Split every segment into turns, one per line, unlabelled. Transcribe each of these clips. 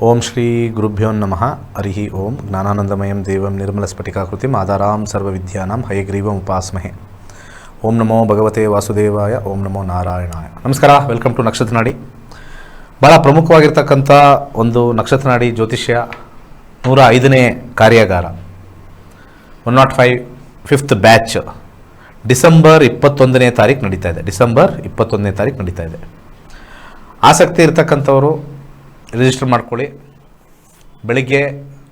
ಓಂ ಶ್ರೀ ಗುರುಭ್ಯೋ ನಮಃ. ಹರಿ ಓಂ. ಜ್ಞಾನಾನಂದಮಯಂ ದೇವಂ ನಿರ್ಮಲಸ್ಫಟಿಕಾಕೃತಿಂ ಆಧಾರಾಂ ಸರ್ವವಿದ್ಯಾನಾಂ ಹಯಗ್ರೀವಂ ಉಪಾಸ್ಮಹೆ. ಓಂ ನಮೋ ಭಗವತೆ ವಾಸುದೇವಾಯ. ಓಂ ನಮೋ ನಾರಾಯಣಾಯ. ನಮಸ್ಕಾರ. Welcome to Nakshatranadi. ಭಾಳ ಪ್ರಮುಖವಾಗಿರ್ತಕ್ಕಂಥ ಒಂದು ನಕ್ಷತ್ರನಾಡಿ ಜ್ಯೋತಿಷ್ಯ ನೂರ ಐದನೇ ಕಾರ್ಯಾಗಾರ. One nought five, fifth batch. December ಇಪ್ಪತ್ತೊಂದನೇ ತಾರೀಕು ನಡೀತಾ ಇದೆ. ಡಿಸೆಂಬರ್ ಇಪ್ಪತ್ತೊಂದನೇ ತಾರೀಕು ನಡೀತಾ ಇದೆ. ಆಸಕ್ತಿ ಇರ್ತಕ್ಕಂಥವರು ರಿಜಿಸ್ಟರ್ ಮಾಡ್ಕೊಳ್ಳಿ. ಬೆಳಿಗ್ಗೆ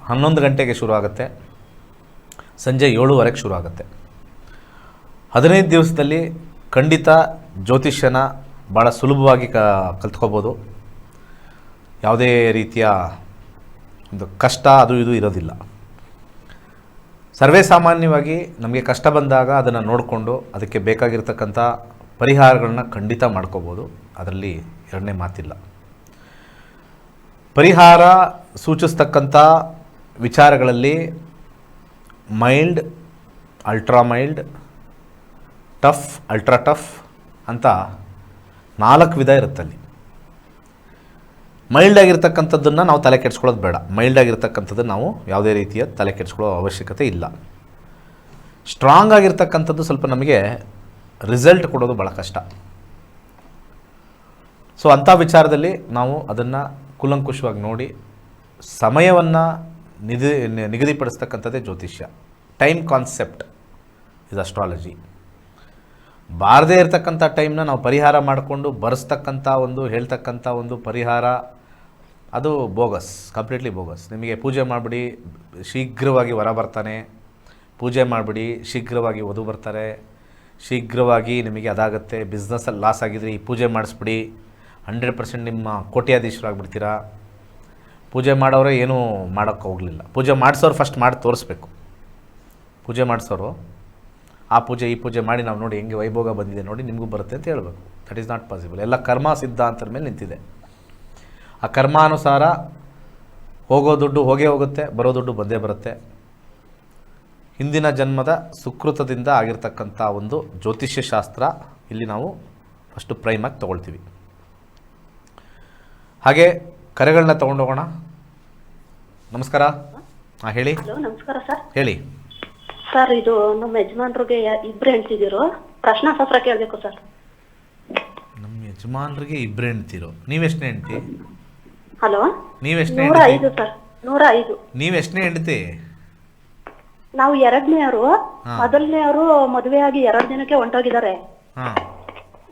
ಹನ್ನೊಂದು ಗಂಟೆಗೆ ಶುರು ಆಗುತ್ತೆ. ಸಂಜೆ ಏಳುವರೆಗೆ ಶುರು ಆಗುತ್ತೆ. ಹದಿನೈದು ದಿವಸದಲ್ಲಿ ಖಂಡಿತ ಜ್ಯೋತಿಷ್ಯನ ಭಾಳ ಸುಲಭವಾಗಿ ಕ, ಕಲ್ತ್ಕೋಬೋದು. ಯಾವುದೇ ರೀತಿಯ ಒಂದು ಕಷ್ಟ ಅದು ಇದು ಇರೋದಿಲ್ಲ. ಸರ್ವೇ ಸಾಮಾನ್ಯವಾಗಿ ನಮಗೆ ಕಷ್ಟ ಬಂದಾಗ ಅದನ್ನು ನೋಡಿಕೊಂಡು ಅದಕ್ಕೆ ಬೇಕಾಗಿರ್ತಕ್ಕಂಥ ಪರಿಹಾರಗಳನ್ನ ಖಂಡಿತ ಮಾಡ್ಕೋಬೋದು. ಅದರಲ್ಲಿ ಎರಡನೇ ಮಾತಿಲ್ಲ. ಪರಿಹಾರ ಸೂಚಿಸ್ತಕ್ಕಂಥ ವಿಚಾರಗಳಲ್ಲಿ mild, ultra mild, tough, ultra tough ಅಂತ ನಾಲ್ಕು ವಿಧ ಇರುತ್ತಲ್ಲಿ ಮೈಲ್ಡ್ ಆಗಿರ್ತಕ್ಕಂಥದ್ದನ್ನು ನಾವು ತಲೆ ಕೆಡಿಸ್ಕೊಳ್ಳೋದು ಬೇಡ. ಮೈಲ್ಡ್ ಆಗಿರ್ತಕ್ಕಂಥದ್ದು ನಾವು ಯಾವುದೇ ರೀತಿಯ ತಲೆ ಕೆಡಿಸ್ಕೊಳ್ಳೋ ಅವಶ್ಯಕತೆ ಇಲ್ಲ. ಸ್ಟ್ರಾಂಗ್ ಆಗಿರ್ತಕ್ಕಂಥದ್ದು ಸ್ವಲ್ಪ ನಮಗೆ ರಿಸಲ್ಟ್ ಕೊಡೋದು ಭಾಳ ಕಷ್ಟ. ಸೊ ಅಂಥ ವಿಚಾರದಲ್ಲಿ ನಾವು ಅದನ್ನು ಕೂಲಂಕುಷವಾಗಿ ನೋಡಿ ಸಮಯವನ್ನು ನಿಧಿ ನಿಗದಿಪಡಿಸ್ತಕ್ಕಂಥದ್ದೇ ಜ್ಯೋತಿಷ್ಯ. ಟೈಮ್ ಕಾನ್ಸೆಪ್ಟ್ ಇದು ಅಸ್ಟ್ರಾಲಜಿ ಬಾರದೇ ಇರತಕ್ಕಂಥ ಟೈಮ್ನ ನಾವು ಪರಿಹಾರ ಮಾಡಿಕೊಂಡು ಬರೆಸ್ತಕ್ಕಂಥ ಒಂದು, ಹೇಳ್ತಕ್ಕಂಥ ಒಂದು ಪರಿಹಾರ, ಅದು ಬೋಗಸ್ ಕಂಪ್ಲೀಟ್ಲಿ ಬೋಗಸ್. ನಿಮಗೆ ಪೂಜೆ ಮಾಡಿಬಿಡಿ, ಶೀಘ್ರವಾಗಿ ವರ ಬರ್ತಾನೆ. ಪೂಜೆ ಮಾಡಿಬಿಡಿ, ಶೀಘ್ರವಾಗಿ ವಧು ಬರ್ತಾರೆ. ಶೀಘ್ರವಾಗಿ ನಿಮಗೆ ಅದಾಗುತ್ತೆ ಬಿಸ್ನೆಸ್ಸಲ್ಲಿ ಲಾಸ್ ಆಗಿದ್ರೆ ಈ ಪೂಜೆ ಮಾಡಿಸ್ಬಿಡಿ. ಹಂಡ್ರೆಡ್ ಪರ್ಸೆಂಟ್ ನಿಮ್ಮ ಕೋಟ್ಯಾಧೀಶರಾಗ್ಬಿಡ್ತೀರಾ? ಪೂಜೆ ಮಾಡೋರೇ ಏನೂ ಮಾಡೋಕ್ಕೆ ಹೋಗಲಿಲ್ಲ. ಪೂಜೆ ಮಾಡಿಸೋರು ಫಸ್ಟ್ ಮಾಡಿ ತೋರಿಸ್ಬೇಕು. ಪೂಜೆ ಮಾಡಿಸೋರು, ಆ ಪೂಜೆ, ಈ ಪೂಜೆ ಮಾಡಿ ನಾವು ನೋಡಿ ಹೆಂಗೆ ವೈಭೋಗ ಬಂದಿದೆ ನೋಡಿ ನಿಮಗೂ ಬರುತ್ತೆ ಅಂತ ಹೇಳಬೇಕು. ದಟ್ ಈಸ್ ನಾಟ್ ಪಾಸಿಬಲ್ ಎಲ್ಲ ಕರ್ಮ ಸಿದ್ಧಾಂತದ ಮೇಲೆ ನಿಂತಿದೆ. ಆ ಕರ್ಮಾನುಸಾರ ಹೋಗೋ ದುಡ್ಡು ಹೋಗೇ ಹೋಗುತ್ತೆ, ಬರೋ ದುಡ್ಡು ಬಂದೇ ಬರುತ್ತೆ. ಹಿಂದಿನ ಜನ್ಮದ ಸುಕೃತದಿಂದ ಆಗಿರ್ತಕ್ಕಂಥ ಒಂದು ಜ್ಯೋತಿಷ್ಯ ಶಾಸ್ತ್ರ ಇಲ್ಲಿ ನಾವು ಫಸ್ಟು ಪ್ರೈಮಾಗಿ ತೊಗೊಳ್ತೀವಿ. ಹಾಗೆ ಕರೆಗಳನ್ನ ತಗೊಂಡೋಗೋಣ. ನಮಸ್ಕಾರ. ಹಾಂ ಹೇಳಿ.
ಹಲೋ ನಮಸ್ಕಾರ ಸರ್.
ಹೇಳಿ.
ಸರ್ ಇದು ನಮ್ಮ ಯಜಮಾನ್ರಿಗೆ ಇಬ್ರು ಹೆಣ್ತಿದ್ದೀರು ಪ್ರಶ್ನಾ ಪತ್ರ ಕೇಳಬೇಕು ಸರ್.
ನಮ್ಮ ಯಜಮಾನ್ರಿಗೆ ಇಬ್ರು ಹೆಣ್ತಿರೋ ನೀವೆಷ್ಟನೇ ಹೆಂಡ್ತಿ?
ಹಲೋ?
ನೀವೆಷ್ಟನೇ
ನೂರ ಐದು ಸರ್. ನೂರ ಐದು.
ನೀವೆಷ್ಟನೇ ಹೆಂಡ್ತಿ?
ನಾವು ಎರಡನೇಯವರು.
ಮೊದಲನೇ
ಮೊದಲನೆಯವರು ಮದುವೆ ಆಗಿ ಎರಡು ದಿನಕ್ಕೆ ಹೊಂಟೋಗಿದ್ದಾರೆ.
ಹಾಂ.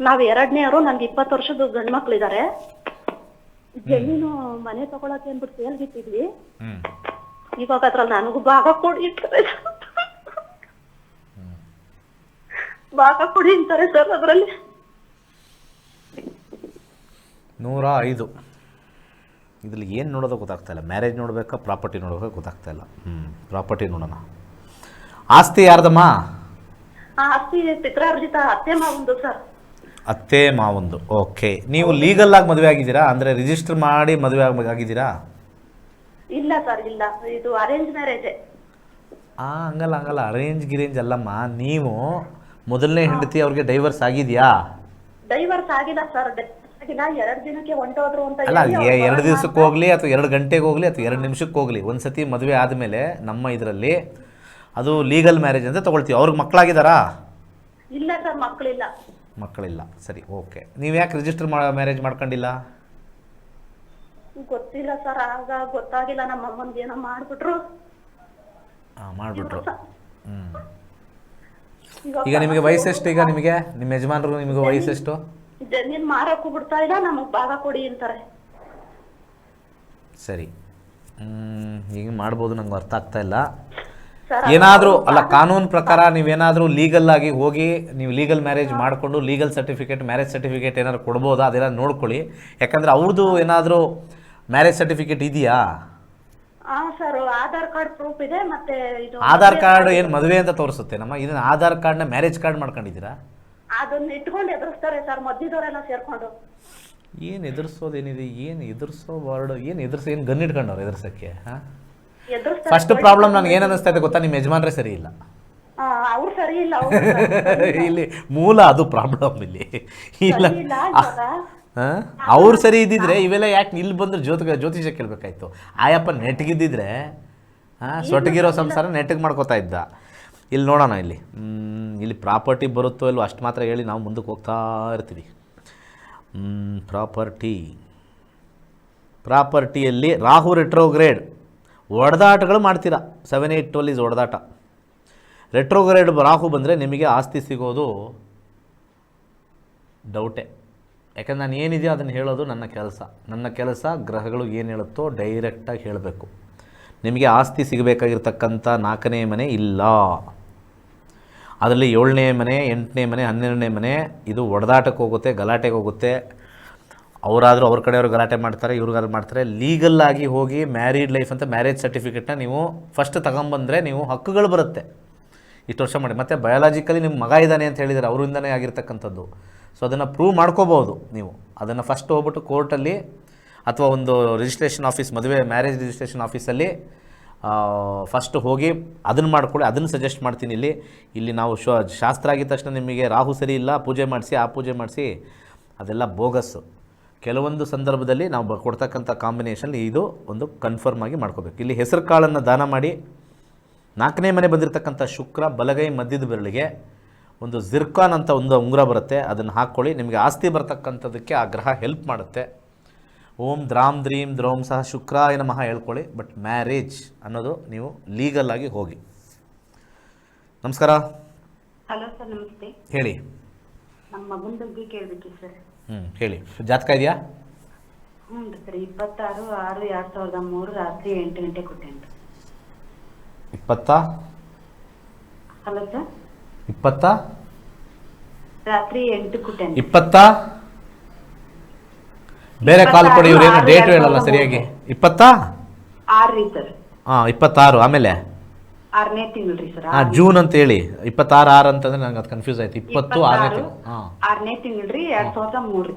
ನಾವು ಎರಡನೇಯವರು ನನ್ಗೆ ಇಪ್ಪತ್ತು ವರ್ಷದ ಗಂಡು ಮಕ್ಳಿದ್ದಾರೆ ಜಮೀನು ಮನೆ ತಗೊಳಕ್ಕೆ ಅಂದ್ಬಿಟ್ಟು ಸೇಲ್ಗಿಟ್ಟಿದ್ವಿ
ಹ್ಞೂ
ಇವಾಗ ಅದ್ರಲ್ಲಿ ನನಗೂ ಭಾಗ ಕೊಡಿ ಅಂತಾರೆ ಭಾಗ ಕೊಡಿ ಅಂತಾರೆ ಸರ್ ಅದ್ರಲ್ಲಿ.
ನೂರ ಐದು. ಇದ್ರಲ್ಲಿ ಏನು ನೋಡೋದು ಗೊತ್ತಾಗ್ತಾ ಇಲ್ಲ. ಮ್ಯಾರೇಜ್ ನೋಡಬೇಕಾ ಪ್ರಾಪರ್ಟಿ ನೋಡಬೇಕಾ ಗೊತ್ತಾಗ್ತಾ ಇಲ್ಲ. ಹ್ಞೂ ಪ್ರಾಪರ್ಟಿ ನೋಡೋಣ. ಆಸ್ತಿ ಯಾರ್ದಮ್ಮ?
ಆ ಆಸ್ತಿ ಪಿತ್ರಾರ್ಜಿತ ಅತ್ತೆ ಮಾವಂದು ಸರ್
ಅತ್ತೆ ಮಾವಂದು. ಓಕೆ. ನೀವು ಲೀಗಲ್ಲಾಗಿ ಮದುವೆ ಆಗಿದ್ದೀರಾ? ಅಂದರೆ ರಿಜಿಸ್ಟರ್ ಮಾಡಿ ಮದುವೆ ಆಗ್- ಆಗಿದ್ದೀರಾ?
ಇಲ್ಲ ಸರ್ ಇಲ್ಲ. ಇದು ಅರೇಂಜ್ ಮ್ಯಾರೇಜ್
ಆ ಹಂಗಲ್ಲ ಹಂಗಲ್ಲ. ಅರೇಂಜ್ ಗಿರೇಂಜ್ ಅಲ್ಲಮ್ಮ. ನೀವು ಮೊದಲನೇ ಹೆಂಡತಿ ಅವ್ರಿಗೆ ಡೈವರ್ಸ್ ಆಗಿದೆಯಾ?
ಡೈವರ್ಸ್ ಆಗಿಲ್ಲ ಸರ್ ಆಗಿಲ್ಲ. ಎರಡ್ ದಿನಕ್ಕೆ ಹೊಂಟೋದ್ರು ಅಂತ
ಅಲ್ಲ
ಹೇಳಿ
ಎ-
ಅವ್ರು
ಎರಡು ದಿವಸಕ್ಕೆ ಹೋಗ್ಲಿ ಹೋಗಲಿ ಅಥವಾ ಎರಡು ಗಂಟೆಗೆ ಹೋಗಲಿ ಅಥವಾ ಎರಡು ನಿಮಿಷಕ್ಕೆ ಹೋಗಲಿ. ಒಂದು ಸತಿ ಮದುವೆ ಆದಮೇಲೆ ನಮ್ಮ ಇದರಲ್ಲಿ ಅದು ಲೀಗಲ್ ಮ್ಯಾರೇಜ್ ಅಂತ ತಗೊಳ್ತೀವಿ. ಅವ್ರಿಗೆ ಮಕ್ಕಳಾಗಿದ್ದಾರಾ?
ಇಲ್ಲ ಸರ್ ಮಕ್ಕಳಿಲ್ಲ.
ಮಕ್ಕಳಿಲ್ಲ. ಸರಿ ಓಕೆ. ನೀವು ಯಾಕೆ ರಿಜಿಸ್ಟರ್ ಮಾ ಮ್ಯಾರೇಜ್ ಮಾಡ್ಕೊಂಡಿಲ್ಲ?
ಗೊತ್ತಿಲ್ಲ ಸರ್ ಆಗ ಗೊತ್ತಾಗಿಲ್ಲ. ನಮ್ಮ ಅಮ್ಮನ್ಗೆ ಏನೋ ಮಾಡ್ಬಿಟ್ರು.
ಹಾಂ ಮಾಡಿಬಿಟ್ರು. ಹ್ಞೂ ಈಗ ನಿಮಗೆ ವಯಸ್ಸೆಷ್ಟು ಈಗ ನಿಮಗೆ? ನಿಮ್ಮ ಯಜಮಾನರು ನಿಮಗೆ ವಯಸ್ಸೆಷ್ಟು
ಜಮೀನ್ ಮಾರಕ್ಕೂ ಬಿಡ್ತಾ ಇಲ್ಲ ನಮಗ್ ಭಾಗ ಕೊಡಿ ಅಂತಾರೆ.
ಸರಿ. ಹ್ಮ್, ಈಗ ಮಾಡ್ಬೋದು ನಂಗೆ ಅರ್ಥ ಆಗ್ತಾ ಇಲ್ಲ. ಏನಾದರೂ ಅಲ್ಲ ಕಾನೂನು ಪ್ರಕಾರ ನೀವೇನಾದರೂ ಲೀಗಲ್ ಆಗಿ ಹೋಗಿ ನೀವು ಲೀಗಲ್ ಮ್ಯಾರೇಜ್ ಮಾಡಿಕೊಂಡು ಲೀಗಲ್ ಸರ್ಟಿಫಿಕೇಟ್ ಮ್ಯಾರೇಜ್ ಸರ್ಟಿಫಿಕೇಟ್ ಏನಾದ್ರು ಕೊಡ್ಬೋದಾ ಅದೆಲ್ಲ ನೋಡ್ಕೊಳ್ಳಿ. ಯಾಕಂದ್ರೆ ಅವ್ರದ್ದು ಏನಾದರೂ ಮ್ಯಾರೇಜ್ ಸರ್ಟಿಫಿಕೇಟ್ ಇದೆಯಾ?
ಆಧಾರ್ ಕಾರ್ಡ್ ಪ್ರೂಫ್ ಇದೆ ಮತ್ತೆ ಇದು
ಆಧಾರ್ ಕಾರ್ಡ್ ಏನು ಮದುವೆ ಅಂತ ತೋರಿಸುತ್ತೆ? ನಮ್ಮ ಇದನ್ನ ಆಧಾರ್ ಕಾರ್ಡ್ನ ಮ್ಯಾರೇಜ್ ಕಾರ್ಡ್ ಮಾಡ್ಕೊಂಡಿದ್ದೀರಾ?
ಅದನ್ನ ಇಟ್ಕೊಂಡು ಎದುರಿಸ್ತಾರೆ ಸರ್ ಮಧ್ಯದವರೆಲ್ಲ ಸೇರ್ಕೊಂಡು.
ಏನು ಎದುರಿಸೋದೇನಿದೆ? ಏನು ಎದುರಿಸೋ ವರ್ಡ್ ಏನು ಎದುರಿಸ ಏನು ಗನ್ ಇಟ್ಕೊಂಡವ್ರು ಎದುರ್ಸೋಕ್ಕೆ ಹಾಂ? ಫಸ್ಟ್ ಪ್ರಾಬ್ಲಮ್ ನನಗೆ ಏನು ಅನಿಸ್ತಾ ಇದೆ ಗೊತ್ತಾ? ನಿಮ್ಮ ಯಜಮಾನ್ರೆ ಸರಿ ಇಲ್ಲ.
ಅವ್ರು ಸರಿ ಇಲ್ಲ
ಇಲ್ಲಿ. ಮೂಲ ಅದು ಪ್ರಾಬ್ಲಮ್ ಇಲ್ಲಿ. ಇಲ್ಲ
ಇಲ್ಲ.
ಅವ್ರು ಸರಿ ಇದ್ದಿದ್ರೆ ಇವೆಲ್ಲ ಯಾಕೆ ಇಲ್ಲಿ ಬಂದ್ರೆ ಜ್ಯೋತಿ ಜ್ಯೋತಿಷ ಕೇಳ್ಬೇಕಾಯ್ತು. ಆಯಪ್ಪ ನೆಟ್ಗಿದ್ದಿದ್ರೆ ಹಾಂ ಸೊಟ್ಟಗಿರೋ ಸಂಸಾರ ನೆಟ್ಟಿಗೆ ಮಾಡ್ಕೋತಾ ಇದ್ದ. ಇಲ್ಲಿ ನೋಡೋಣ ಇಲ್ಲಿ. ಇಲ್ಲಿ ಪ್ರಾಪರ್ಟಿ ಬರುತ್ತೋ ಇಲ್ವೋ ಅಷ್ಟು ಮಾತ್ರ ಹೇಳಿ ನಾವು ಮುಂದಕ್ಕೆ ಹೋಗ್ತಾ ಇರ್ತೀವಿ. ಪ್ರಾಪರ್ಟಿ ಪ್ರಾಪರ್ಟಿಯಲ್ಲಿ ರಾಹು ರೆಟ್ರೋಗ್ರೇಡ್ ಒಡೆದಾಟಗಳು ಮಾಡ್ತೀರಾ? ಸೆವೆನ್ ಏಯ್ಟ್ ಟ್ವೆಲ್ ಇಸ್ ಒಡೆದಾಟ. ರೆಟ್ರೋಗ್ರೇಡ್ ರಾಹು ಬಂದರೆ ನಿಮಗೆ ಆಸ್ತಿ ಸಿಗೋದು ಡೌಟೇ ಯಾಕಂದ್ರೆ ನಾನು ಏನಿದೆಯೋ ಅದನ್ನು ಹೇಳೋದು ನನ್ನ ಕೆಲಸ. ನನ್ನ ಕೆಲಸ ಗ್ರಹಗಳು ಏನು ಹೇಳುತ್ತೋ ಡೈರೆಕ್ಟಾಗಿ ಹೇಳಬೇಕು. ನಿಮಗೆ ಆಸ್ತಿ ಸಿಗಬೇಕಾಗಿರ್ತಕ್ಕಂಥ ನಾಲ್ಕನೇ ಮನೆ ಇಲ್ಲ. ಅದರಲ್ಲಿ ಏಳನೇ ಮನೆ, ಎಂಟನೇ ಮನೆ, ಹನ್ನೆರಡನೇ ಮನೆ, ಇದು ಒಡೆದಾಟಕ್ಕೆ ಹೋಗುತ್ತೆ, ಗಲಾಟೆಗೆ ಹೋಗುತ್ತೆ. ಅವರಾದರೂ ಅವ್ರ ಕಡೆಯವರು ಗಲಾಟೆ ಮಾಡ್ತಾರೆ, ಇವ್ರಿಗಾದ್ರು ಮಾಡ್ತಾರೆ. ಲೀಗಲ್ಲಾಗಿ ಹೋಗಿ ಮ್ಯಾರಿಡ್ ಲೈಫ್ ಅಂತ ಮ್ಯಾರೇಜ್ ಸರ್ಟಿಫಿಕೇಟ್ನ ನೀವು ಫಸ್ಟ್ ತಗೊಂಬಂದರೆ ನೀವು ಹಕ್ಕುಗಳು ಬರುತ್ತೆ. ಇಷ್ಟು ವರ್ಷ ಮಾಡಿ. ಮತ್ತು ಬಯಾಲಜಿಕಲಿ ನಿಮ್ಮ ಮಗ ಇದ್ದಾನೆ ಅಂತ ಹೇಳಿದರೆ, ಅವರಿಂದನೇ ಆಗಿರ್ತಕ್ಕಂಥದ್ದು. ಸೊ ಅದನ್ನು ಪ್ರೂವ್ ಮಾಡ್ಕೋಬೋದು ನೀವು. ಅದನ್ನು ಫಸ್ಟ್ ಹೋಗ್ಬಿಟ್ಟು ಕೋರ್ಟಲ್ಲಿ ಅಥವಾ ಒಂದು ರಿಜಿಸ್ಟ್ರೇಷನ್ ಆಫೀಸ್ ಮದುವೆ ಮ್ಯಾರೇಜ್ ರಿಜಿಸ್ಟ್ರೇಷನ್ ಆಫೀಸಲ್ಲಿ ಫಸ್ಟ್ ಹೋಗಿ ಅದನ್ನು ಮಾಡ್ಕೊಳ್ಳಿ, ಅದನ್ನು ಸಜೆಸ್ಟ್ ಮಾಡ್ತೀನಿ ಇಲ್ಲಿ. ಇಲ್ಲಿ ನಾವು ಶಾಸ್ತ್ರ ಆಗಿದ ತಕ್ಷಣ ನಿಮಗೆ ರಾಹು ಸರಿ ಇಲ್ಲ, ಪೂಜೆ ಮಾಡಿಸಿ, ಆ ಪೂಜೆ ಮಾಡಿಸಿ, ಅದೆಲ್ಲ ಬೋಗಸ್ಸು. ಕೆಲವೊಂದು ಸಂದರ್ಭದಲ್ಲಿ ನಾವು ಕೊಡ್ತಕ್ಕಂಥ ಕಾಂಬಿನೇಷನ್ ಇದು ಒಂದು ಕನ್ಫರ್ಮ್ ಆಗಿ ಮಾಡ್ಕೋಬೇಕು. ಇಲ್ಲಿ ಹೆಸರು ಕಾಳನ್ನು ದಾನ ಮಾಡಿ ನಾಲ್ಕನೇ ಮನೆ ಬಂದಿರತಕ್ಕಂಥ ಶುಕ್ರ ಬಲಗೈ ಮಧ್ಯದ ಬೆರಳಿಗೆ ಒಂದು ಜಿರ್ಕಾನ್ ಅಂತ ಒಂದು ಉಂಗುರ ಬರುತ್ತೆ ಅದನ್ನು ಹಾಕ್ಕೊಳ್ಳಿ ನಿಮಗೆ ಆಸ್ತಿ ಬರ್ತಕ್ಕಂಥದ್ದಕ್ಕೆ ಆ ಗ್ರಹ ಹೆಲ್ಪ್ ಮಾಡುತ್ತೆ. ಓಂ ದ್ರಾಮ್ ದ್ರೀಂ ದ್ರೋಂ ಸಹ ಶುಕ್ರಾಯ ನಮಃ ಹೇಳ್ಕೊಳ್ಳಿ. ಬಟ್ ಮ್ಯಾರೇಜ್ ಅನ್ನೋದು ನೀವು ಲೀಗಲ್ ಆಗಿ ಹೋಗಿ. ನಮಸ್ಕಾರ.
ಹಲೋ ಸರ್ ನಮಸ್ತೆ.
ಹೇಳಿ.
ನಮ್ಮ ಮಗನ ಬಗ್ಗೆ ಕೇಳಬೇಕು ಸರ್.
ಹ್ಞೂ ಹೇಳಿ. ಜಾತಕ ಇದೆಯಾ?
ಹ್ಞೂ ಸರ್ ಇಪ್ಪತ್ತಾರು ಆರು ಎರಡ್ ಸಾವಿರದ ಮೂರು ರಾತ್ರಿ ಎಂಟು ಗಂಟೆ ಕೊಟ್ಟೇನ್ರಿ
ಇಪ್ಪತ್ತ?
Hello sir?
ಇಪ್ಪತ್ತ?
ರಾತ್ರಿ ಎಂಟು
ಇಪ್ಪತ್ತ? ಬೇರೆ ಕಾಲ್ ಕೊಡಿ ಇವ್ರೇನು ಡೇಟ್ ಹೇಳಲ್ಲ ಸರಿಯಾಗಿ. ಇಪ್ಪತ್ತಾ?
ಆರು ರೀ ಸರ್.
ಹಾಂ ಇಪ್ಪತ್ತಾರು ಆಮೇಲೆ?
ಆರನೇ ಸರ್
ಹಾಂ ಜೂನ್ ಅಂತ ಹೇಳಿ ಇಪ್ಪತ್ತಾರು ಆರು ಅಂತಂದ್ರೆ ನಂಗೆ ಅದು ಕನ್ಫ್ಯೂಸ್ ಆಯ್ತು. ಇಪ್ಪತ್ತು ಆರನೇ ತಿಂಗಳು. ಹಾಂ.
ಆರನೇ ಎರಡ್ ಸಾವಿರದ ಮೂರು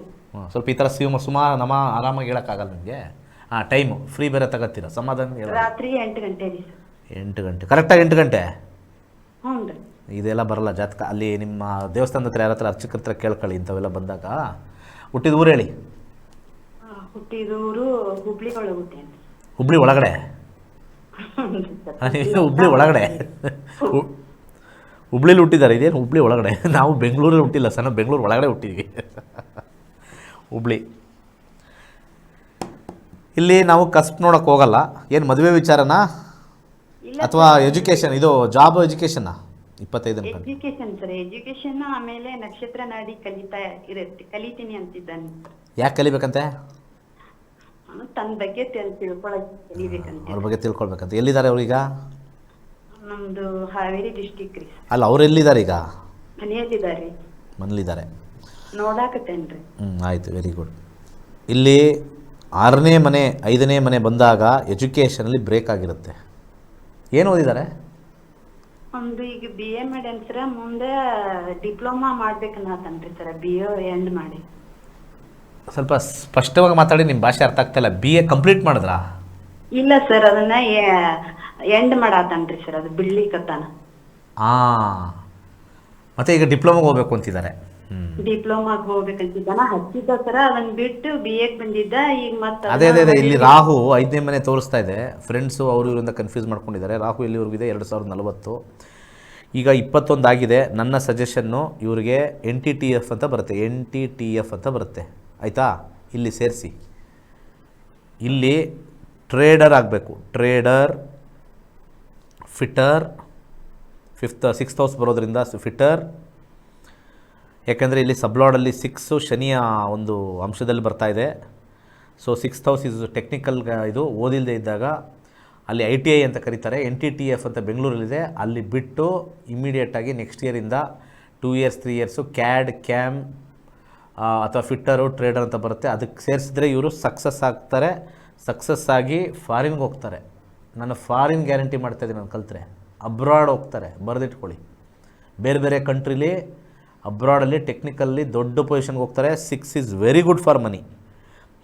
ಸ್ವಲ್ಪ ಈ ಥರ ಸಿಮ ಸುಮಾರು ನಮ್ಮ ಆರಾಮಾಗಿ ಹೇಳೋಕ್ಕಾಗಲ್ಲ ನಿಮಗೆ? ಹಾಂ ಟೈಮು ಫ್ರೀ ಬೇರೆ ತಗೋತೀರಾ ಸಮಾಧಾನ ಹೇಳ
ರಾತ್ರಿ ಎಂಟು ಗಂಟೆ ರೀ ಸರ್.
ಎಂಟು ಗಂಟೆ. ಕರೆಕ್ಟಾಗಿ ಎಂಟು ಗಂಟೆ?
ಹ್ಞೂ ರೀ.
ಇದೆಲ್ಲ ಬರಲ್ಲ ಜಾತಕ. ಅಲ್ಲಿ ನಿಮ್ಮ ದೇವಸ್ಥಾನದ ಹತ್ರ ಯಾರ ಹತ್ರ ಅರ್ಚಕರ ಹತ್ರ ಕೇಳ್ಕೊಳ್ಳಿ ಇಂಥವೆಲ್ಲ ಬಂದಾಗ. ಹುಟ್ಟಿದ ಊರು ಹೇಳಿ?
ಹುಟ್ಟಿದೂರು ಹುಬ್ಳಿ ಒಳಗೆ ಹುಟ್ಟೇನ್ರಿ
ಹುಬ್ಳಿ ಒಳಗಡೆ? ಹುಬ್ಳಿ ಒಳಗಡೆ. ಹುಬ್ಳಿಲಿ ಹುಟ್ಟಿದ್ದಾರೆ ಇದೇನು ಹುಬ್ಳಿ ಒಳಗಡೆ? ನಾವು ಬೆಂಗಳೂರಲ್ಲಿ ಹುಟ್ಟಿಲ್ಲ ಸಣ್ಣ ಬೆಂಗಳೂರು ಒಳಗಡೆ ಹುಟ್ಟಿದ್ವಿ. ಹುಬ್ಳಿ. ಇಲ್ಲಿ ನಾವು ಕಸ್ಪ್ ನೋಡೋಕೆ ಹೋಗಲ್ಲ. ಏನು ಮದುವೆ ವಿಚಾರನಾ? ಅಥವಾ ಎಜುಕೇಶನ್ ಇದು ಜಾಬ್ ಎಜುಕೇಶನ್ ಇಪ್ಪತ್ತೈದು
ಎಜುಕೇಶನ್ ಸರ್ ಎಜುಕೇಶನ್ ಆಮೇಲೆ ನಕ್ಷತ್ರ ನಾಡಿ ಕಲಿತಾ ಇರುತ್ತೆ ಕಲಿತೀನಿ ಅಂತಿದ್ದಾನೆ. ಸರ್
ಯಾಕೆ ಕಲಿಬೇಕಂತೆ?
ತನ್ನ ಬಗ್ಗೆ ತಿಳ್- ತಿಳ್ಕೊಳಕ್ ಕಲಿಬೇಕಂತ
ಅವ್ರ ಬಗ್ಗೆ ತಿಳ್ಕೊಳ್ಬೇಕಂತ. ಎಲ್ಲಿದ್ದಾರೆ ಅವ್ರೀಗ
ನಮ್ಮದು ಹಾವೇರಿ ಡಿಸ್ಟಿಕ್ ರೀ.
ಅಲ್ಲ ಅವ್ರು ಎಲ್ಲಿದ್ದಾರೆ ಈಗ?
ಮನೆಯಲ್ಲಿದ್ದಾರೆ.
ಮನೇಲಿದ್ದಾರೆ
ನೋಡಾಕತ್ತೇನ್ರಿ.
ಹ್ಞೂ ಆಯಿತು ವೆರಿ ಗುಡ್ ಇಲ್ಲಿ ಆರನೇ ಮನೆ ಐದನೇ ಮನೆ ಬಂದಾಗ ಎಜುಕೇಷನಲ್ಲಿ ಬ್ರೇಕ್ ಆಗಿರುತ್ತೆ. ಏನು ಓದಿದ್ದಾರೆ?
ಒಂದು ಈಗ ಬಿ ಎ ಮಾಡ್ಯಾನ ಸರ ಮುಂದೆ ಡಿಪ್ಲೊಮಾ ಮಾಡ್ಬೇಕನ್ನತನ್ರಿ ಸರ್. ಬಿ ಎ ಎಂಡ್ ಮಾಡಿ.
ಸ್ವಲ್ಪ ಸ್ಪಷ್ಟವಾಗಿ ಮಾತಾಡಿ ನಿಮ್ಮ ಭಾಷೆ ಅರ್ಥ ಆಗ್ತಾಯಿಲ್ಲ ಬಿ ಎ ಕಂಪ್ಲೀಟ್ ಮಾಡಿದ್ರಾ?
ಇಲ್ಲ ಸರ್ ಅದನ್ನ ಎಂಡ್ ಮಾಡಾತನ್ರಿ ಸರ್ ಅದು ಬಿಡ್ಲಿಕ್ಕತ್ತಾನ
ಹಾಂ ಮತ್ತೆ ಈಗ ಡಿಪ್ಲೊಮಾಗೆ ಹೋಗ್ಬೇಕು ಅಂತಿದ್ದಾರೆ.
ಡಿಪ್ಲೊಮಾಗ್ ಹೋಗ್ಬೇಕಂತಿದ್ದಾನ ಹಚ್ಚಿದ್ದ ಸರ ಅದನ್ನ ಬಿಟ್ಟು ಬಿ ಎಗ್ ಬಂದಿದ್ದ ಈಗ ಮತ್ತೆ
ಅದೇ ಅದೇ ಅದೇ ಇಲ್ಲಿ ರಾಹು ಐದನೇ ಮನೆ ತೋರಿಸ್ತಾ ಇದೆ. ಫ್ರೆಂಡ್ಸು ಅವರು ಇವರಿಂದ ಕನ್ಫ್ಯೂಸ್ ಮಾಡ್ಕೊಂಡಿದ್ದಾರೆ. ರಾಹು ಎಲ್ಲಿವರೆಗೂ ಇದೆ? ಎರಡು ಸಾವಿರದ ನಲವತ್ತು. ಈಗ ಇಪ್ಪತ್ತೊಂದು ಆಗಿದೆ. ನನ್ನ ಸಜೆಷನ್ನು ಇವರಿಗೆ ಎನ್ ಟಿ ಟಿ ಎಫ್ ಅಂತ ಬರುತ್ತೆ. ಎನ್ ಟಿ ಟಿ ಎಫ್ ಅಂತ ಬರುತ್ತೆ. ಆಯಿತಾ? ಇಲ್ಲಿ ಸೇರಿಸಿ. ಇಲ್ಲಿ ಟ್ರೇಡರ್ ಆಗಬೇಕು. Trader fitter fifth sixth house ಬರೋದರಿಂದ ಫಿಟರ್ ಯಾಕೆಂದರೆ ಇಲ್ಲಿ ಸಬ್ಲಾಡಲ್ಲಿ ಸಿಕ್ಸು ಶನಿಯ ಒಂದು ಅಂಶದಲ್ಲಿ ಬರ್ತಾ ಇದೆ. So sixth house is technical ಇದು ಓದಿಲ್ಲದೆ ಇದ್ದಾಗ ಅಲ್ಲಿ ಐ ಟಿ ಐ ಅಂತ ಕರೀತಾರೆ. ಎನ್ ಟಿ ಟಿ ಎಫ್ ಅಂತ ಬೆಂಗಳೂರಲ್ಲಿದೆ. ಅಲ್ಲಿ ಬಿಟ್ಟು ಇಮ್ಮಿಡಿಯೇಟಾಗಿ next ಇಯರಿಂದ two years three years CAD CAM ಅಥವಾ ಫಿಟ್ಟರು ಟ್ರೇಡರ್ ಅಂತ ಬರುತ್ತೆ. ಅದಕ್ಕೆ ಸೇರಿಸಿದ್ರೆ ಇವರು ಸಕ್ಸಸ್ ಆಗ್ತಾರೆ. ಸಕ್ಸಸ್ ಆಗಿ ಫಾರಿನ್ಗೆ ಹೋಗ್ತಾರೆ. ನಾನು ಫಾರಿನ್ ಗ್ಯಾರಂಟಿ ಮಾಡ್ತಾ ಇದ್ದೀನಿ ನಾನು ಕಲ್ತ್ರೆ. ಅಬ್ರಾಡ್ ಹೋಗ್ತಾರೆ. ಬರೆದಿಟ್ಕೊಳ್ಳಿ. ಬೇರೆ ಬೇರೆ ಕಂಟ್ರೀಲಿ ಅಬ್ರಾಡಲ್ಲಿ ಟೆಕ್ನಿಕಲ್ಲಿ ದೊಡ್ಡ ಪೊಸಿಷನ್ಗೆ ಹೋಗ್ತಾರೆ. Six is very good for money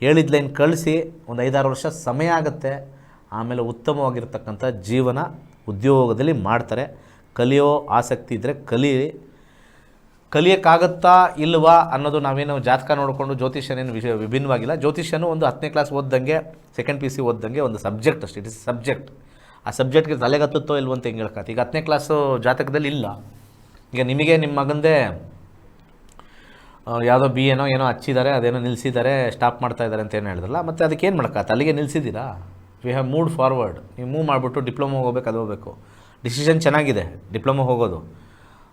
ಹೇಳಿದ ಲೈನ್ ಕಳಿಸಿ ಒಂದು ಐದಾರು ವರ್ಷ ಸಮಯ ಆಗುತ್ತೆ. ಆಮೇಲೆ ಉತ್ತಮವಾಗಿರ್ತಕ್ಕಂಥ ಜೀವನ ಉದ್ಯೋಗದಲ್ಲಿ ಮಾಡ್ತಾರೆ. ಕಲಿಯೋ ಆಸಕ್ತಿ ಇದ್ದರೆ ಕಲಿ ಕಲಿಯೋಕ್ಕಾಗತ್ತಾ ಇಲ್ವಾ ಅನ್ನೋದು ನಾವೇನು ಜಾತಕ ನೋಡಿಕೊಂಡು ಜ್ಯೋತಿಷ್ಯನೇನು ವಿಷಯ ವಿಭಿನ್ನವಾಗಿಲ್ಲ. ಜ್ಯೋತಿಷ್ಯನು ಒಂದು ಹತ್ತನೇ ಕ್ಲಾಸ್ ಓದ್ದಂಗೆ ಸೆಕೆಂಡ್ ಪಿ ಸಿ ಓದ್ದಂಗೆ ಒಂದು ಸಬ್ಜೆಕ್ಟ್ ಅಷ್ಟೇ. ಇಟ್ ಇಸ್ ಸಬ್ಜೆಕ್ಟ್ ಆ ಸಬ್ಜೆಕ್ಟ್ಗೆ ತಲೆಗತ್ತುತ್ತೋ ಇಲ್ವೋ ಅಂತ ಹೆಂಗೆ ಹೇಳ್ಕತ್ತೆ? ಈಗ ಹತ್ತನೇ ಕ್ಲಾಸು ಜಾತಕದಲ್ಲಿ ಇಲ್ಲ. ಈಗ ನಿಮಗೆ ನಿಮ್ಮ ಮಗಂದೇ ಯಾವುದೋ ಬಿ ಏನೋ ಏನೋ ಹಚ್ಚಿದ್ದಾರೆ ಅದೇನೋ ನಿಲ್ಲಿಸಿದ್ದಾರೆ ಸ್ಟಾಪ್ ಮಾಡ್ತಾ ಇದ್ದಾರೆ ಅಂತ ಏನು ಹೇಳಿದ್ರಲ್ಲ ಮತ್ತು ಅದಕ್ಕೆ ಏನು ಮಾಡೋಕ್ಕಾಗತ್ತೆ ಅಲ್ಲಿಗೆ ನಿಲ್ಲಿಸಿದ್ದೀರಾ ವಿ ಹ್ಯಾವ್ ಮೂಡ್ ಫಾರ್ವರ್ಡ್ ನೀವು ಮೂವ್ ಮಾಡಿಬಿಟ್ಟು ಡಿಪ್ಲೊಮೋ ಹೋಗ್ಬೇಕು, ಅದು ಹೋಗಬೇಕು. ಡಿಸಿಷನ್ ಚೆನ್ನಾಗಿದೆ ಡಿಪ್ಲೊಮೋ ಹೋಗೋದು.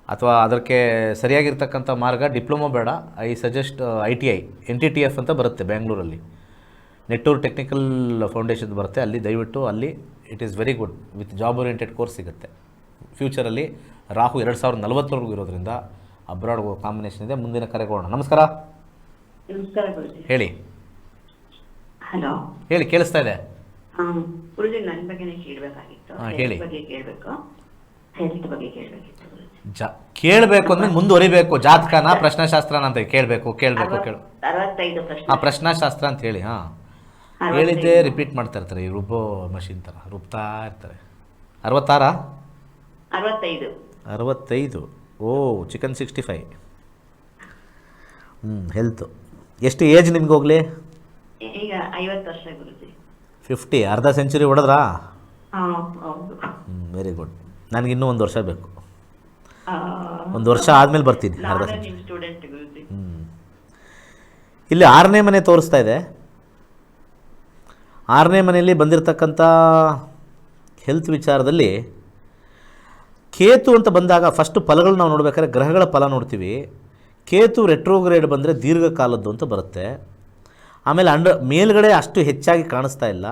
ಅಥವಾ ಅದಕ್ಕೆ ಸರಿಯಾಗಿರ್ತಕ್ಕಂಥ ಮಾರ್ಗ ಡಿಪ್ಲೊಮಾ ಬೇಡ. I suggest I T I N T T F ಅಂತ ಬರುತ್ತೆ ಬ್ಯಾಂಗ್ಳೂರಲ್ಲಿ ನೆಟ್ಟೂರ್ ಟೆಕ್ನಿಕಲ್ ಫೌಂಡೇಶನ್ ಬರುತ್ತೆ. ಅಲ್ಲಿ ದಯವಿಟ್ಟು ಅಲ್ಲಿ it is very good with job oriented course ಸಿಗುತ್ತೆ. ಫ್ಯೂಚರಲ್ಲಿ ರಾಹು ಎರಡು ಸಾವಿರದ ನಲವತ್ತರವರೆಗೂ ಇರೋದ್ರಿಂದ ಅಬ್ರಾಡ್ ಕಾಂಬಿನೇಷನ್ ಇದೆ. ಮುಂದಿನ ಕರೆಗೋಣ ನಮಸ್ಕಾರ. ಹೇಳಿ.
ಹಲೋ.
ಹೇಳಿ ಕೇಳಿಸ್ತಾ ಇದೆ.
ನನ್ನ ಬಗ್ಗೆನೇ ಕೇಳಬೇಕಾಗಿತ್ತು.
ಹಾ, ಹೇಳಿ.
ಬಗ್ಗೆ ಕೇಳಬೇಕು. ಹೆಲ್ತ್ ಬಗ್ಗೆ ಕೇಳಬೇಕಿತ್ತು.
ಜಾ ಕೇಳಬೇಕು ಅಂದ್ರೆ ಮುಂದುವರಿಬೇಕು. ಜಾತಕನ ಪ್ರಶ್ನಾಶಾಸ್ತ್ರನ ಅಂತ ಕೇಳಬೇಕು ಕೇಳಬೇಕು ಕೇಳು.
ಅರವತ್ತೈದು
ಆ ಪ್ರಶ್ನಶಾಸ್ತ್ರ ಅಂತ ಹೇಳಿ ಹಾಂ. ಹೇಳಿದ್ದೆ ರಿಪೀಟ್ ಮಾಡ್ತಾ ಇರ್ತಾರೆ ಈ ರುಬ್ಬೋ ಮಷಿನ್ ಥರ ರುಬ್ತಾ ಇರ್ತಾರೆ. ಅರವತ್ತಾರ?
ಅರವತ್ತೈದು.
ಅರವತ್ತೈದು. ಓ ಚಿಕನ್ ಸಿಕ್ಸ್ಟಿ ಫೈ ಹ್ಞೂ ಹೆಲ್ತು ಎಷ್ಟು ಏಜ್ ನಿಮ್ಗೆ ಹೋಗ್ಲಿ?
ಈಗ ಐವತ್ತು ವರ್ಷ ಗುರುಜಿ.
ಫಿಫ್ಟಿ ಅರ್ಧ ಸೆಂಚುರಿ ಹೊಡೆದ್ರಾ?
ಹೌದು
ಹ್ಞೂ ವೆರಿ ಗುಡ್ ನನಗಿನ್ನೂ ಒಂದು ವರ್ಷ ಬೇಕು. ಒಂದು ವರ್ಷ ಆದಮೇಲೆ ಬರ್ತೀನಿ ಇಲ್ಲಿ ಆರನೇ ಮನೆ ತೋರಿಸ್ತಾ ಇದೆ. ಆರನೇ ಮನೆಯಲ್ಲಿ ಬಂದಿರತಕ್ಕಂಥ ಹೆಲ್ತ್ ವಿಚಾರದಲ್ಲಿ ಕೇತು ಅಂತ ಬಂದಾಗ ಫಸ್ಟ್ ಫಲಗಳು ನಾವು ನೋಡ್ಬೇಕಾದ್ರೆ ಗ್ರಹಗಳ ಫಲ ನೋಡ್ತೀವಿ. ಕೇತು ರೆಟ್ರೋಗ್ರೇಡ್ ಬಂದರೆ ದೀರ್ಘಕಾಲದ್ದು ಅಂತ ಬರುತ್ತೆ. ಆಮೇಲೆ ಅಂಡರ್ ಮೇಲ್ಗಡೆ ಅಷ್ಟು ಹೆಚ್ಚಾಗಿ ಕಾಣಿಸ್ತಾ ಇಲ್ಲ.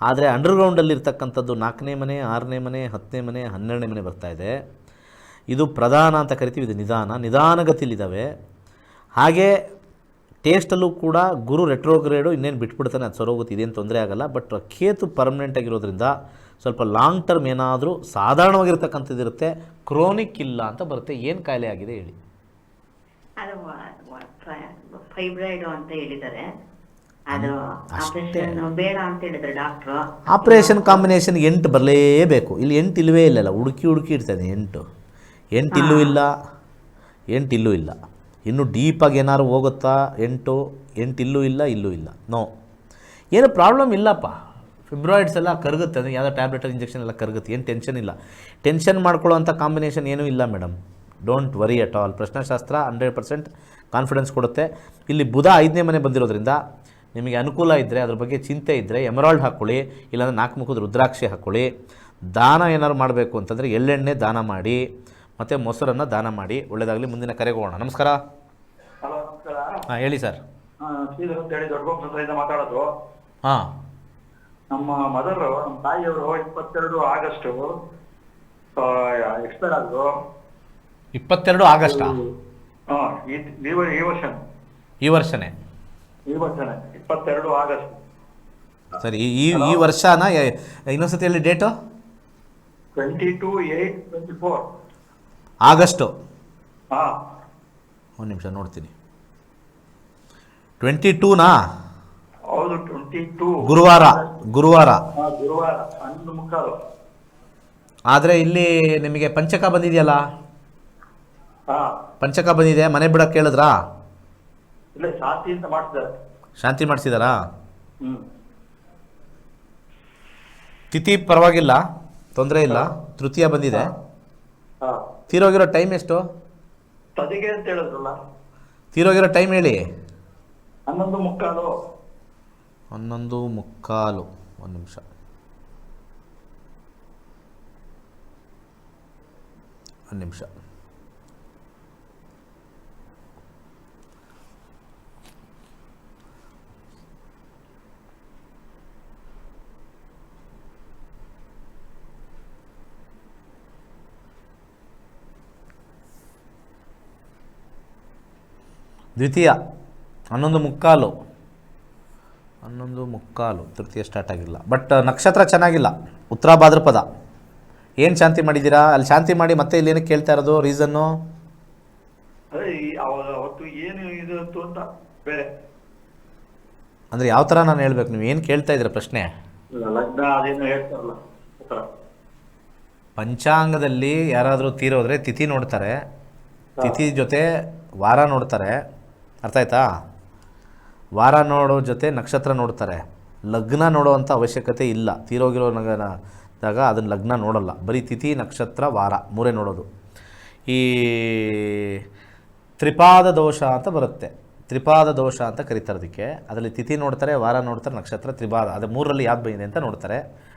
ಆದರೆ ಅಂಡರ್ಗ್ರೌಂಡಲ್ಲಿ ಇರ್ತಕ್ಕಂಥದ್ದು ನಾಲ್ಕನೇ ಮನೆ ಆರನೇ ಮನೆ ಹತ್ತನೇ ಮನೆ ಹನ್ನೆರಡನೇ ಮನೆ ಬರ್ತಾ ಇದೆ. ಇದು ಪ್ರಧಾನ ಅಂತ ಕರಿತೀವಿ ಇದು ನಿಧಾನ. ನಿಧಾನಗತಿಲಿದ್ದಾವೆ. ಹಾಗೆ ಟೇಸ್ಟಲ್ಲೂ ಕೂಡ ಗುರು ರೆಟ್ರೋಗ್ರೇಡು ಇನ್ನೇನು ಬಿಟ್ಬಿಡ್ತಾನೆ ಅದು ಸರೋಗುತ್ತೆ ಇದೇನು ತೊಂದರೆ ಆಗಲ್ಲ. ಬಟ್ ಕೇತು ಪರ್ಮನೆಂಟ್ ಆಗಿರೋದ್ರಿಂದ ಸ್ವಲ್ಪ ಲಾಂಗ್ ಟರ್ಮ್ ಏನಾದರೂ ಸಾಧಾರಣವಾಗಿರ್ತಕ್ಕಂಥದ್ದಿರುತ್ತೆ. ಕ್ರೋನಿಕ್ ಇಲ್ಲ ಅಂತ ಬರುತ್ತೆ. ಏನು ಕಾಯಿಲೆ ಆಗಿದೆ ಹೇಳಿ.
ಅದು ಫೈಬ್ರಾಯ್ಡ್ ಅಂತ ಹೇಳಿದ್ದಾರೆ. ಅದು
ಅಷ್ಟೇ.
ಆಪರೇಷನ್ ಬೇಡ ಅಂತ ಹೇಳಿದ್ರು ಡಾಕ್ಟ್ರು
ಆಪ್ರೇಷನ್ ಕಾಂಬಿನೇಷನ್ ಎಂಟು ಬರಲೇಬೇಕು. ಇಲ್ಲಿ ಎಂಟು ಇಲ್ಲವೇ ಇಲ್ಲಲ್ಲ. ಹುಡುಕಿ ಹುಡುಕಿ ಇಡ್ತಾನೆ ಎಂಟು. ಎಂಟು ಇಲ್ಲೂ ಇಲ್ಲ? ಎಂಟು ಇಲ್ಲೂ ಇಲ್ಲ? ಇನ್ನು ಡೀಪಾಗಿ ಏನಾದ್ರು ಹೋಗುತ್ತಾ? ಎಂಟು ಎಂಟು ಇಲ್ಲೂ ಇಲ್ಲ ಇಲ್ಲೂ ಇಲ್ಲ. ನೋ. ಏನು ಪ್ರಾಬ್ಲಮ್ ಇಲ್ಲಪ್ಪ. ಫಿಬ್ರಾಯ್ಡ್ಸ್ ಎಲ್ಲ ಕರಗುತ್ತೆ. ಅಂದರೆ ಯಾವುದೋ ಟ್ಯಾಬ್ಲೆಟ್ ಇಂಜೆಕ್ಷನ್ ಎಲ್ಲ ಕರಗುತ್ತೆ. ಏನು ಟೆನ್ಷನ್ ಇಲ್ಲ. ಟೆನ್ಷನ್ ಮಾಡ್ಕೊಳ್ಳೋವಂಥ ಕಾಂಬಿನೇಷನ್ ಏನೂ ಇಲ್ಲ madam don't worry at all ಪ್ರಶ್ನಶಾಸ್ತ್ರ hundred percent confidence ಕೊಡುತ್ತೆ. ಇಲ್ಲಿ ಬುಧ ಐದನೇ ಮನೆ ಬಂದಿರೋದ್ರಿಂದ ನಿಮಗೆ ಅನುಕೂಲ ಇದ್ದರೆ ಅದ್ರ ಬಗ್ಗೆ ಚಿಂತೆ ಇದ್ದರೆ ಎಮರಾಲ್ಡ್ ಹಾಕ್ಕೊಳ್ಳಿ ಇಲ್ಲಾಂದರೆ ನಾಲ್ಕು ಮುಖದ ರುದ್ರಾಕ್ಷಿ ಹಾಕ್ಕೊಳ್ಳಿ ದಾನ ಏನಾದ್ರು ಮಾಡಬೇಕು ಅಂತಂದರೆ ಎಳ್ಳೆಣ್ಣೆ ದಾನ ಮಾಡಿ. ಮತ್ತು ಮೊಸರನ್ನು ದಾನ ಮಾಡಿ ಒಳ್ಳೆಯದಾಗಲಿ ಮುಂದಿನ ಕರೆಗೆ ಹೋಗೋಣ. ನಮಸ್ಕಾರ. ಹಾಂ ಹೇಳಿ ಸರ್.
ಮಾತಾಡೋದು.
ಹಾ.
ನಮ್ಮ ಮದರ್ ನಮ್ಮ ತಾಯಿಯವರು ಇಪ್ಪತ್ತೆರಡು ಆಗಸ್ಟ್ ಎಕ್ಸ್ಪೈರ್ ಆದ್ರು.
ಇಪ್ಪತ್ತೆರಡು ಆಗಸ್ಟ್?
ಹಾ, ಈ ಈ ವರ್- ಈ ವರ್ಷ
ಈ ವರ್ಷನೇ?
ಈ ವರ್ಷನೇ ಇಪ್ಪತ್ತೆರಡು ಆಗಸ್ಟ್.
ಸರಿ ಈ- ಈ ವರ್ಷನ ಇನ್ನೊಂದ್ಸತಿ ಹೇಳಿ date?
Twenty two eight twenty four.
August. ಒಂದು ನಿಮಿಷ ನೋಡ್ತೀನಿ. ಟ್ವೆಂಟಿ ಟೂನಾ ಗುರುವಾರ ಗುರುವಾರ. ಆದರೆ ಇಲ್ಲಿ ನಿಮಗೆ ಪಂಚಕ ಬಂದಿದೆಯಲ್ಲ? ಪಂಚಕ ಬಂದಿದೆ ಮನೆ ಬಿಡಕ್ಕೆ ಹೇಳಿದ್ರಾ?
ಇಲ್ಲ ಶಾಂತಿ ಅಂತ ಮಾಡ್ತಿದ್ದಾರೆ.
ಶಾಂತಿ ಮಾಡಿಸಿದಾರಾ? ತಿಥಿ ಪರವಾಗಿಲ್ಲ ತೊಂದರೆ ಇಲ್ಲ ತೃತೀಯ ಬಂದಿದೆ. ತೀರೋಗಿರೋ ಟೈಮ್ ಎಷ್ಟು?
ತದಿಗೆ ಅಂತ ಹೇಳಿದ್ರಲ್ಲ.
ತೀರೋಗಿರೋ ಟೈಮ್ ಹೇಳಿ.
ಹನ್ನೊಂದು ಮುಕ್ಕಾಲು.
ಹನ್ನೊಂದು ಮುಕ್ಕಾಲು. ಒಂದು ನಿಮಿಷ. ಒಂದು ನಿಮಿಷ. ದ್ವಿತೀಯ ಹನ್ನೊಂದು ಮುಕ್ಕಾಲು. ಹನ್ನೊಂದು ಮುಕ್ಕಾಲು. ತೃತೀಯ ಸ್ಟಾರ್ಟ್ ಆಗಿಲ್ಲ. ಬಟ್ ನಕ್ಷತ್ರ ಚೆನ್ನಾಗಿಲ್ಲ. ಉತ್ತರ ಭಾದ್ರಪದ. ಏನು ಶಾಂತಿ ಮಾಡಿದ್ದೀರಾ? ಅಲ್ಲಿ ಶಾಂತಿ ಮಾಡಿ ಮತ್ತೆ ಇಲ್ಲಿ ಏನಕ್ಕೆ ಕೇಳ್ತಾ ಇರೋದು? ರೀಸನ್ನು ಅಂದ್ರೆ ಯಾವ ಥರ ನಾನು ಹೇಳ್ಬೇಕು? ನೀವು ಏನು ಕೇಳ್ತಾ ಇದ್ದೀರಾ ಪ್ರಶ್ನೆ? ಪಂಚಾಂಗದಲ್ಲಿ ಯಾರಾದರೂ ತೀರೋದ್ರೆ ತಿಥಿ ನೋಡ್ತಾರೆ. ತಿಥಿ ಜೊತೆ ವಾರ ನೋಡ್ತಾರೆ. ಅರ್ಥ ಆಯ್ತಾ? ವಾರ ನೋಡೋ ಜೊತೆ ನಕ್ಷತ್ರ ನೋಡ್ತಾರೆ. ಲಗ್ನ ನೋಡೋವಂಥ ಅವಶ್ಯಕತೆ ಇಲ್ಲ. ತೀರೋಗಿರೋ ನಗದಾಗ ಅದನ್ನು ಲಗ್ನ ನೋಡಲ್ಲ. ಬರೀ ತಿಥಿ, ನಕ್ಷತ್ರ, ವಾರ ಮೂರೇ ನೋಡೋದು. ಈ ತ್ರಿಪಾದ ದೋಷ ಅಂತ ಬರುತ್ತೆ. ತ್ರಿಪಾದ ದೋಷ ಅಂತ ಕರೀತಾರೆ ಅದಕ್ಕೆ. ಅದರಲ್ಲಿ ತಿಥಿ ನೋಡ್ತಾರೆ, ವಾರ ನೋಡ್ತಾರೆ, ನಕ್ಷತ್ರ, ತ್ರಿಪಾದ. ಅದು ಮೂರರಲ್ಲಿ ಯಾವ್ದು ಬಂದಿದೆ ಅಂತ ನೋಡ್ತಾರೆ.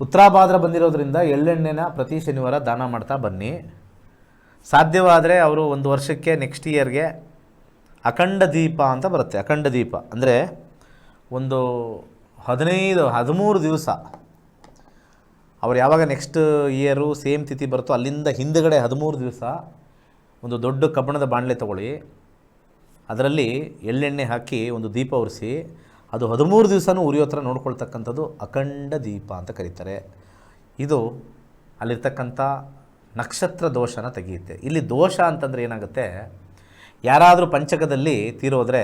ಉತ್ತರಾಭಾದ್ರ ಬಂದಿರೋದ್ರಿಂದ ಎಳ್ಳೆಣ್ಣೆನ ಪ್ರತಿ ಶನಿವಾರ ದಾನ ಮಾಡ್ತಾ ಬನ್ನಿ. ಸಾಧ್ಯವಾದರೆ ಅವರು ಒಂದು ವರ್ಷಕ್ಕೆ ನೆಕ್ಸ್ಟ್ ಇಯರ್ಗೆ ಅಖಂಡ ದೀಪ ಅಂತ ಬರುತ್ತೆ, ಅಖಂಡ ದೀಪ. ಅಂದರೆ ಒಂದು ಹದಿನೈದು, ಹದಿಮೂರು ದಿವಸ ಅವ್ರು ಯಾವಾಗ ನೆಕ್ಸ್ಟ್ ಇಯರು ಸೇಮ್ ತಿಥಿ ಬರುತ್ತೋ ಅಲ್ಲಿಂದ ಹಿಂದುಗಡೆ ಹದಿಮೂರು ದಿವಸ ಒಂದು ದೊಡ್ಡ ಕಬ್ಬಣದ ಬಾಣಲೆ ತಗೊಳ್ಳಿ. ಅದರಲ್ಲಿ ಎಳ್ಳೆಣ್ಣೆ ಹಾಕಿ ಒಂದು ದೀಪ ಉರಿಸಿ, ಅದು ಹದಿಮೂರು ದಿವಸನೂ ಉರಿಯೋ ಥರ ನೋಡ್ಕೊಳ್ತಕ್ಕಂಥದ್ದು ಅಖಂಡ ದೀಪ ಅಂತ ಕರೀತಾರೆ. ಇದು ಅಲ್ಲಿರ್ತಕ್ಕಂಥ ನಕ್ಷತ್ರ ದೋಷನ ತೆಗೆಯುತ್ತೆ. ಇಲ್ಲಿ ದೋಷ ಅಂತಂದರೆ ಏನಾಗುತ್ತೆ? ಯಾರಾದರೂ ಪಂಚಕದಲ್ಲಿ ತೀರೋದ್ರೆ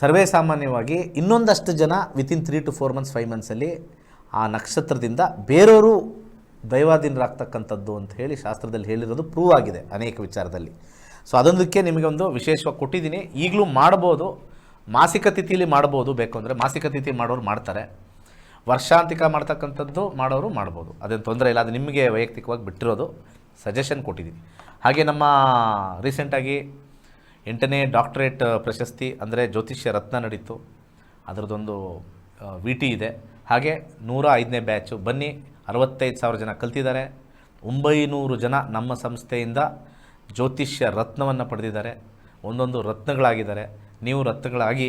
ಸರ್ವೇ ಸಾಮಾನ್ಯವಾಗಿ ಇನ್ನೊಂದಷ್ಟು ಜನ within three two four months five ಮಂತ್ಸಲ್ಲಿ ಆ ನಕ್ಷತ್ರದಿಂದ ಬೇರೆಯವರು ದೈವಾಧೀನರಾಗ್ತಕ್ಕಂಥದ್ದು ಅಂತ ಹೇಳಿ ಶಾಸ್ತ್ರದಲ್ಲಿ ಹೇಳಿರೋದು ಪ್ರೂವ್ ಆಗಿದೆ ಅನೇಕ ವಿಚಾರದಲ್ಲಿ. ಸೊ ಅದೊಂದಕ್ಕೆ ನಿಮಗೆ ಒಂದು ವಿಶೇಷವಾಗಿ ಕೊಟ್ಟಿದ್ದೀನಿ. ಈಗಲೂ ಮಾಡ್ಬೋದು. ಮಾಸಿಕ ತಿಥಿಲಿ ಮಾಡ್ಬೋದು ಬೇಕು ಅಂದರೆ ಮಾಸಿಕ ತಿಥಿ ಮಾಡೋರು ಮಾಡ್ತಾರೆ. ವರ್ಷಾಂತಿಕ ಮಾಡ್ತಕ್ಕಂಥದ್ದು ಮಾಡೋರು ಮಾಡ್ಬೋದು. ಅದೇನು ತೊಂದರೆ ಇಲ್ಲ. ಅದು ನಿಮಗೆ ವೈಯಕ್ತಿಕವಾಗಿ ಬಿಟ್ಟಿರೋದು. ಸಜೆಷನ್ ಕೊಟ್ಟಿದ್ದೀನಿ ಹಾಗೆ ನಮ್ಮ ರೀಸೆಂಟಾಗಿ ಎಂಟನೇ ಡಾಕ್ಟರೇಟ್ ಪ್ರಶಸ್ತಿ ಅಂದರೆ ಜ್ಯೋತಿಷ್ಯ ರತ್ನ ನಡೀತು. ಅದರದ್ದೊಂದು ವಿ ಟಿ ಇದೆ. ಹಾಗೆ ನೂರ ಐದನೇ ಬ್ಯಾಚು ಬನ್ನಿ, ಅರವತ್ತೈದು ಸಾವಿರ ಜನ ಕಲ್ತಿದ್ದಾರೆ. ಒಂಬೈನೂರು ಜನ ನಮ್ಮ ಸಂಸ್ಥೆಯಿಂದ ಜ್ಯೋತಿಷ್ಯ ರತ್ನವನ್ನು ಪಡೆದಿದ್ದಾರೆ. ಒಂದೊಂದು ರತ್ನಗಳಾಗಿದ್ದಾರೆ. ನೀವು ರತ್ನಗಳಾಗಿ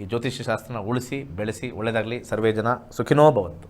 ಈ ಜ್ಯೋತಿಷ್ಯ ಶಾಸ್ತ್ರನ ಉಳಿಸಿ, ಬೆಳೆಸಿ ಒಳ್ಳೆಯದಾಗಲಿ ಸರ್ವೇ ಜನ ಸುಖಿನೋ ಭವಂತು.